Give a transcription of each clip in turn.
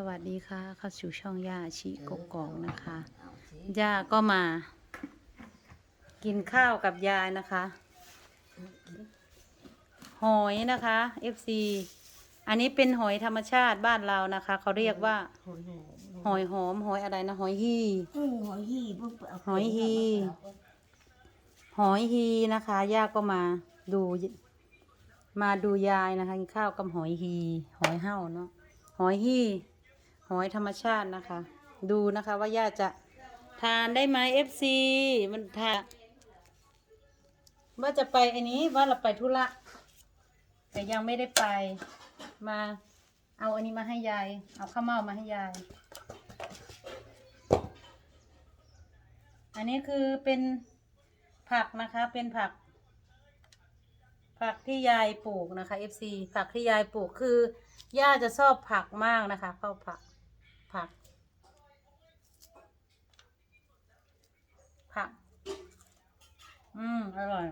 สวัสดีค่ะ เข้าสู่ช่องย่าชิกกอกนะคะย่าก็มา กินข้าวกับยายนะคะ หอยนะคะ FC อันนี้เป็นหอยธรรมชาติบ้านเรานะคะ เขาเรียกว่า หอยหอมหอยหอมหอยอะไรนะ หอยฮีเออหอยหีบปุ๊บเาหอยหีหอยฮีนะคะย่าก็มาดู มาดูยายนะคะกินข้าวกับหอยฮี หอยเห่าเนาะหอยฮี หอยธรรมชาตินะคะ ดูนะคะว่าย่าจะทานได้ไหมเอฟซีมันทานว่าจะไปอันนี้ว่าเราไปธุระแต่ยังไม่ได้ไปมาเอาอันนี้มาให้ยาย เอาข้าวเม่ามาให้ยาย อันนี้คือเป็นผักนะคะ เป็นผัก ผักที่ยายปลูกนะคะ FC ผักที่ยายปลูกคือย่าจะชอบผักมากนะคะข้าวผัก ผัก ผัก อืม อร่อย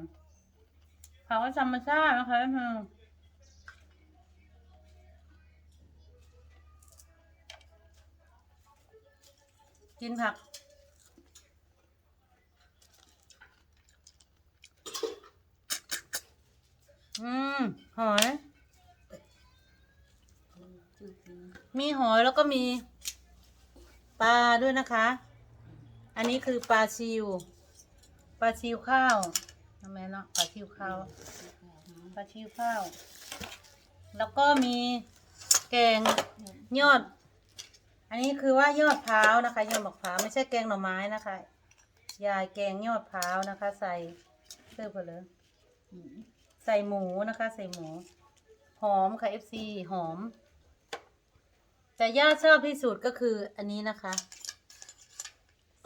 ผักว่าธรรมชาตินะคะอืมกินผัก อืม หอย มีหอยแล้วก็มี ปลาด้วยนะคะ อันนี้คือปลาชิว ปลาชิวข้าวทำไมเนาะปลาชิวข้าว ปลาชิวข้าว แล้วก็มีแกงยอด อันนี้คือว่ายอดพร้าวนะคะ ยอดมะพร้าวไม่ใช่แกงหน่อไม้นะคะ ยายแกงยอดพร้าวนะคะ ใส่เสื้อเพลอใส่หมูนะคะ ใส่หมู หอมค่ะ FC หอม แต่ย่าชอบที่สุดก็คืออันนี้นะคะ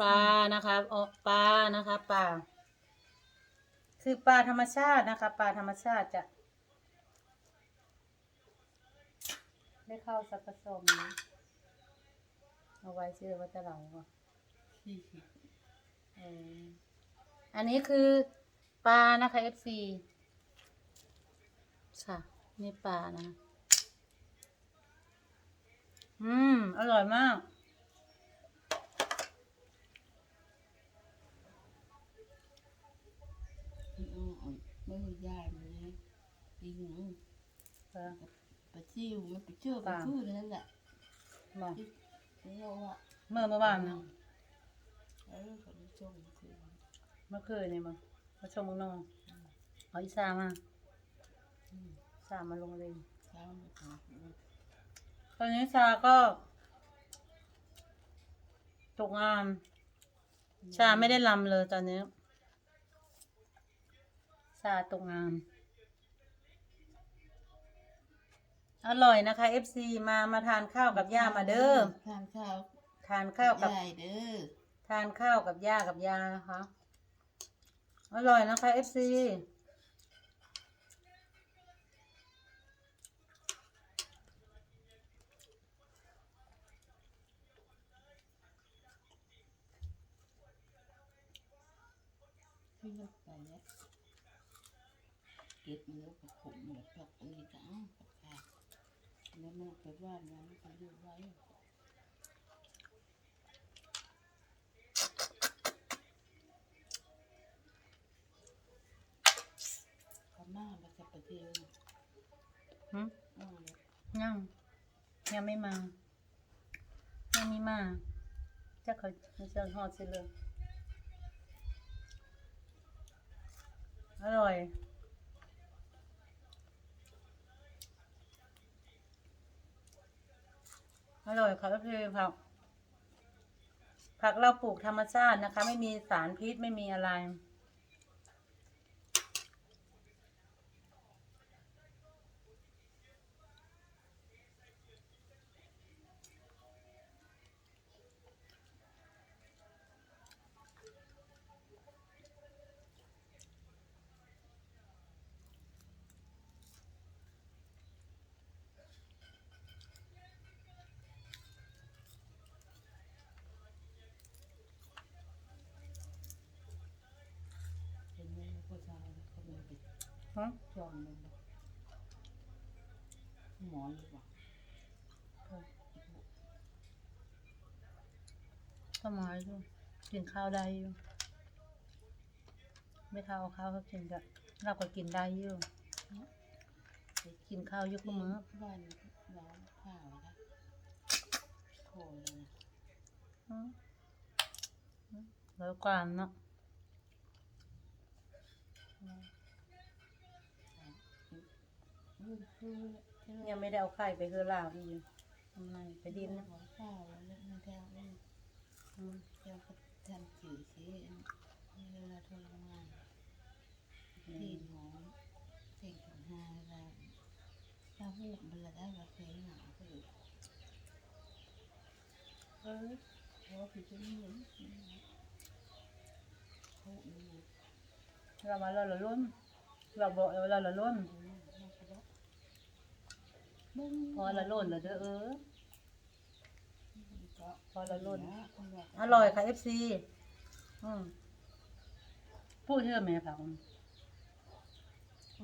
ปลานะคะอ๋อปลานะคะปลาคือปลาธรรมชาตินะคะ ปลาธรรมชาติจะได้เข้าสักผสมนะเอาไว้เชื่อว่าจะเราอะเอออันนี้คือปลานะคะ FC ค่ะนี่ปลานะ อืม อร่อยมาก ไม่มียายมันเลยยิงหนูเออปลาซิวมันไปเชื่อไปชื่อนั่นแหละบอกไม่รู้ว่าเมื่อเมื่อวานนะเออเขาจะชมคือเมื่อคืนนี่มามาชมเมืองนอกเอาอีซามาซามาลงเลยเช้ามาทำ ตอนนี้ซาก็ตกงานชาไม่ได้ลำเลยตอนนี้ชาตกงานอร่อยนะคะ FC มามาทานข้าวกับย่ามาเด้อทานข้าวทานข้าวกับยายเด้อทานข้าวกับย่ากับยานะคะอร่อยนะคะ FC ที่นักไปเนี่ยเก็บเนื้อกับผมแบบปักอันนี้จ้าปักค่ะแล้วมันไปบ้านนั้นไปเรียกไว้พม่ามาจากประเทศหึอ้าวยังยังไม่มายังไม่มาจะเขาจะหอดสิเลย ร่อย อร่อยค่ะก็คือผักผักเราปลูกธรรมชาตินะคะ ไม่มีสารพิษไม่มีอะไร เป็นแม่ผู้ชายเขาไม่ไป ฮะจองมันหมอหรือเปล่าก็มาอยู่กินข้าวได้อยู่ไม่เท่าข้าวเขากินกับเราก็กินได้อยู่กินข้าวอยุกมื้อบ้านร้านข้าวนะโคเลยนะอืมแล้วกวานเนาะ อืมคือที่ ยังไม่ได้เอาไข่ไปเฮือลาวอีกทำไมไปดินนะหัวข้าวแล้วมันแถวนี้อืมเดี๋ยวก็ทำจืดสิเวลาทรมานที่หมอเพ่งถึงห้าแล้วถ้าหูบมันละได้ว่าเพลงหนาคือเออเพราะคือจะไม่เห็นหูมันเรามาเราละล้นเราบอกเราเราละล้น พอละล้นแล้วเด้อเออ พอละล้นอร่อยค่ะ FC อืมพูดเชื่อไหมคะคุณ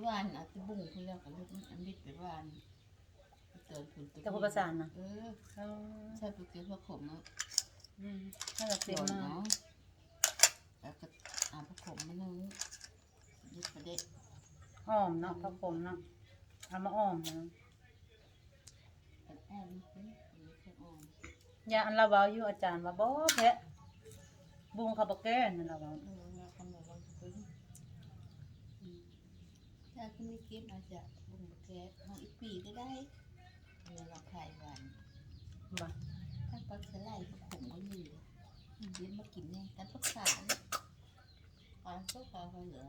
วานอาจจะบุ้งคุณแล้วกับลูกอันนี้ไปวานเติมคุณแต่พูดภาษานะเออเออใช่ปุ๊บเกี่ยวกับผมเนาะอืมน่าจะเต็เต็มมมากเนาะแล้วก็อาบผมมานึงยึดประเด็นอ้อมเนาะพระผมเนาะเอามาอ้อมนะ ยาอันเราเว้าอยู่อาจารย์ว่าบ่แพ้บุงเขาบ่แก้นั่นเราเว้าเออแล้วคำนวณลงพื้นถ้าคุณไม่กินอาจจะบุ้งแก๊สน้องอีกปีก็ได้เนื้อเราไขวานบ่ถ้าปักสไลด์ก็ขมก็มีเย็นมากินเนี่ยกันพักขาปานก็ปลาไปเหลือ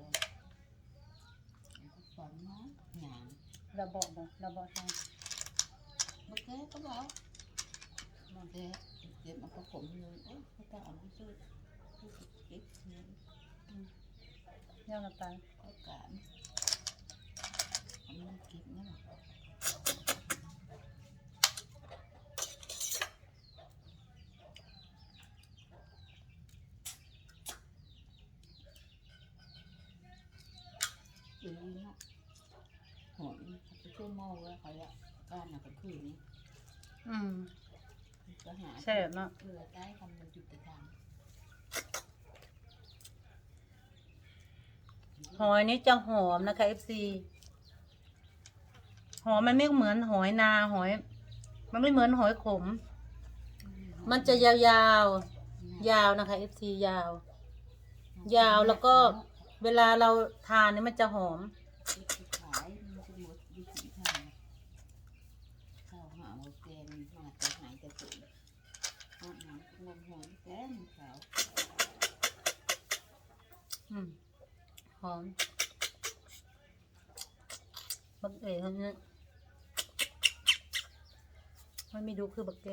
ปานน้อยหยางเราบอกบ่เราบอกทางบักแกก็บอก บักแกเก็บมาผสมนึงเอ้ยเขาต้องเอาไปซื้อผู้เก็บเงินย่างละไปก็การอันเก็บนะอือเนาะหอยเขาไปช่วยมองแล้วเขาละบ้านน่ะก็คือนี้อืม ก็หาแซ่บเนาะเออได้คำมันจุดแต่ทางหอยนี้จะหอมนะคะ FC หอมมันไม่เหมือนหอยนาหอย มันไม่เหมือนหอยขม มันจะยาวๆยาวนะคะ FC ยาว ยาวแล้วก็เวลาเราทานเนี่ยมันจะหอม ขายมันจะหมดวิถีทางข้าวหาหมดแกงมาแต่หายแต่ตุ๋ยอาหารงม หอยแกงขาวอืมหอมบักเอ๋เขาเนี่ยมันไม่ดูคือบักแก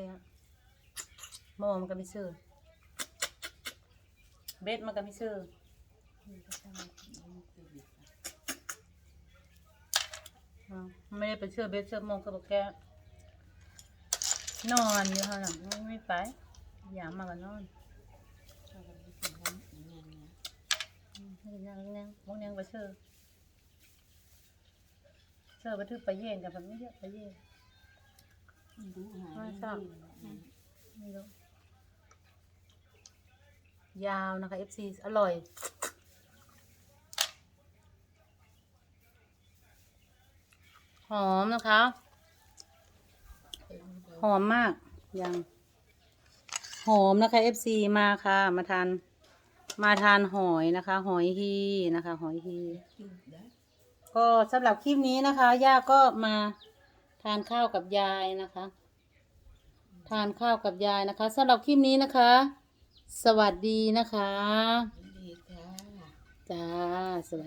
หม้อมันก็ไม่ซื่อเบ็ดมันก็ไม่ซื่อไม่ได้ไปเชื่อเบ็ดเชื่อมองกับบักแกนอนอยู่ค่ะไม่ไม่ไป อยากมาก็นอนถ้าเราไม่กินน้ำอีกอย่างนะอืมให้นั่งนั่งมองนั่งไปเชื่อเชื่อไปทึกไปเย็นแต่ผมไม่เยอะไปเย็นมันดูหายไม่ไม่ชอบดีไม่รู้ยาวนะคะ FC อร่อยหอมนะคะ หอมมากยัง หอมนะคะ FC มาค่ะ มาทาน มาทานหอยนะคะ หอยฮีนะคะ หอยฮีกินได้ก็สำหรับคลิปนี้นะคะย่าก็มาทานข้าวกับยายนะคะ ทานข้าวกับยายนะคะสำหรับคลิปนี้นะคะ สวัสดีนะคะดีค่ะจ้าสวัสดี